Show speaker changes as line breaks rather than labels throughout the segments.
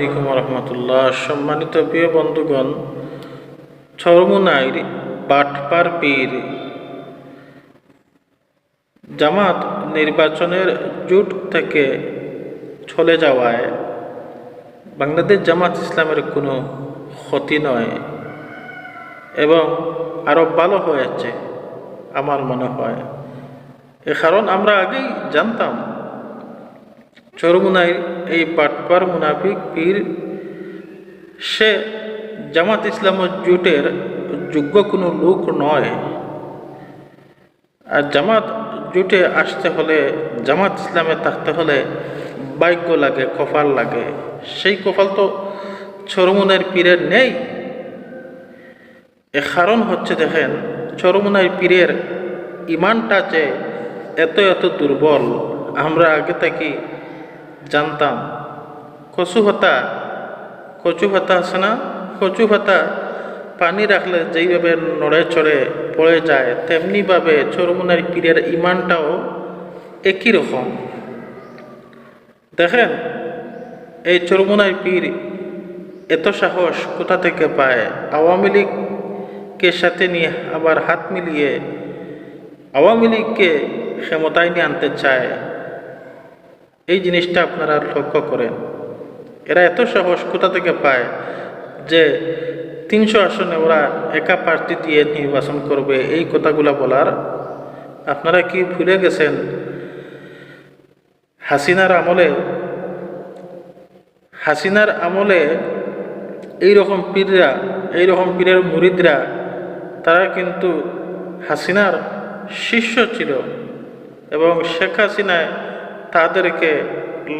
আলাইকুম রহমতুল্লাহ। সম্মানিত প্রিয় বন্ধুগণ ছরমুনাইর বাটপার পীর জামাত নির্বাচনের জোট থেকে চলে যাওয়ায় বাংলাদেশ জামাত ইসলামের কোনো ক্ষতি নয় এবং আরও ভালো হয়েছে আমার মনে হয়। এ কারণ আমরা আগেই জানতাম চরমুনাই, এই পাটপার মুনাফিক পীর, সে জামাত ইসলাম জোটের যোগ্য কোনো লোক নয়। আর জামাত জোটে আসতে হলে, জামাত ইসলামে থাকতে হলে ভাগ্য লাগে, কপাল লাগে। সেই কপাল তো চরমুনের পীরের নেই। এ কারণ হচ্ছে দেখেন, চরমুনাই পীরের ইমানটা যে এত এত দুর্বল। আমরা আগে থেকে জানতাম। কচু ভাতা কচু ভাতা আছে না? কচু ভাতা পানি রাখলে যেইভাবে নড়ে চড়ে পড়ে যায় তেমনিভাবে চরমুনার পীরের ইমানটাও একই রকম দেখেন, এই চরমুনার পীর এত সাহস কোথা থেকে পায়? আওয়ামী লীগকে সাথে নিয়ে আবার হাত মিলিয়ে আওয়ামী লীগকে ক্ষমতায় নিয়ে আনতে চায়। এই জিনিসটা আপনারা লক্ষ্য করেন। এরা এত সাহস কোথা থেকে পায় যে তিনশো আসনে ওরা একা প্রার্থী দিয়ে নির্বাচন করবে, এই কথাগুলো বলার? আপনারা কি ভুলে গেছেন? হাসিনার আমলে হাসিনার আমলে এই রকম পীররা এই রকম পীরের মুরিদরা, তারা কিন্তু হাসিনার শিষ্য ছিল এবং শেখ হাসিনায় তাদেরকে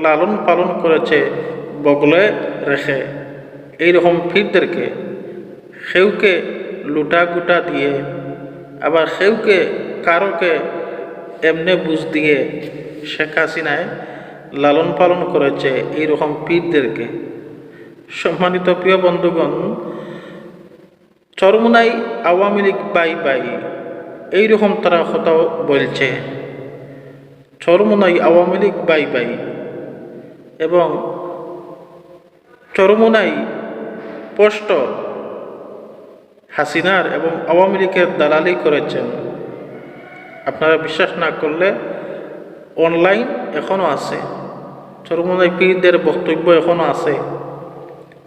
লালন পালন করেছে, বগলে রেখে। এই রকম ফিরদেরকে সেউকে লুটা গুটা দিয়ে, আবার সেউকে কারোকে এমনে বুঝ দিয়ে শেখ হাসিনায় লালন পালন করেছে এই রকম পীরদেরকে। সম্মানিত প্রিয় বন্ধুগণ, চরমুনাই আওয়ামী লীগ বাই বাই, এইরকম তারা কথাও বলছে। Charmonai Awami League bye bye. এবং চরমুনাই স্পষ্ট হাসিনার এবং আওয়ামী লীগের দালালি করেছেন। আপনারা বিশ্বাস না করলে অনলাইন এখনও আছে। চরমুনাই পীরদের বক্তব্য এখনও আছে।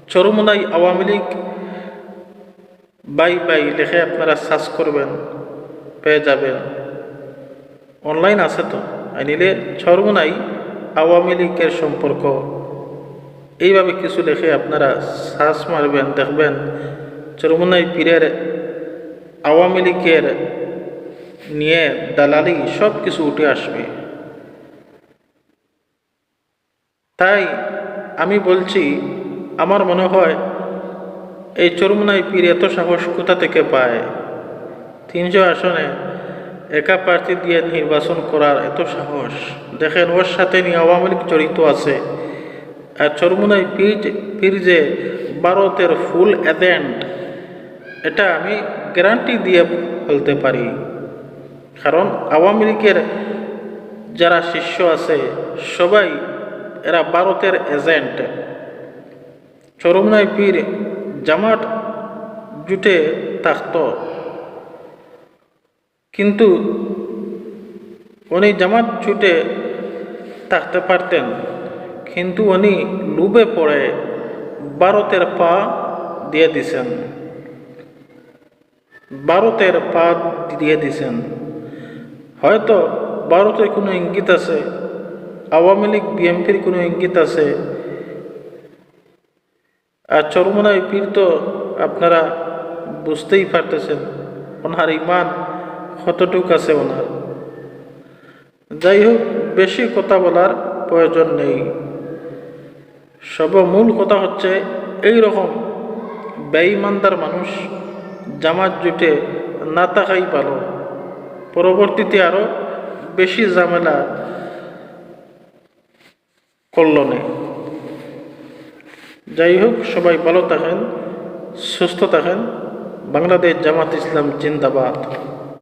চরমুনাই আওয়ামী লীগ বাই বাই লেখে আপনারা সার্চ করবেন, পেয়ে যাবেন। অনলাইন আছে তো? আনিলে চরমুনাই আওয়ামী লীগের সম্পর্ক। এইভাবে কিছু লেখে আপনারা শ্বাস মারবেন, দেখবেন চরমুনাই পীরের আওয়ামী লীগের নিয়ে দালালি সব কিছু উঠে আসবে। তাই আমি বলছি, আমার মনে হয় এই চরমুনাই পীর এত সাহস কোথা থেকে পায়? তিনশো আসনে একা প্রার্থী দিয়ে নির্বাচন করার এত সাহস। দেখেন, ওর সাথে নিয়ে আওয়ামী লীগ জড়িত আছে। আর চরমুনাই পীর পীর যে ভারতের ফুল এজেন্ট, এটা আমি গ্যারান্টি দিয়ে বলতে পারি। কারণ আওয়ামী লীগের যারা শিষ্য আছে, সবাই এরা ভারতের এজেন্ট। চরমনাই পীর জামাত জুটে থাকত। কিন্তু উনি জামাত ছুটে থাকতে পারতেন, কিন্তু উনি লুবে পড়ে ভারতের পা দিয়ে দিছেন। ভারতের পা দিয়ে দিছেন। হয়তো ভারতের কোনো ইঙ্গিত আছে, আওয়ামী লীগ, বিএনপির কোনো ইঙ্গিত আছে। আর চরমনাই পীর তো আপনারা বুঝতেই পারতেছেন, ওনার ইমান কতটুক আছে ওনার। যাই হোক বেশি কথা বলার প্রয়োজন নেই। সর্বমূল কথা হচ্ছে এই রকম বেঈমানদার মানুষ জামাত জুটে না থাকাই ভালো। পরবর্তীতে আরও বেশি ঝামেলা কল্লনে যাই হোক সবাই ভালো থাকেন, সুস্থ থাকেন। বাংলাদেশ জামাত ইসলাম জিন্দাবাদ।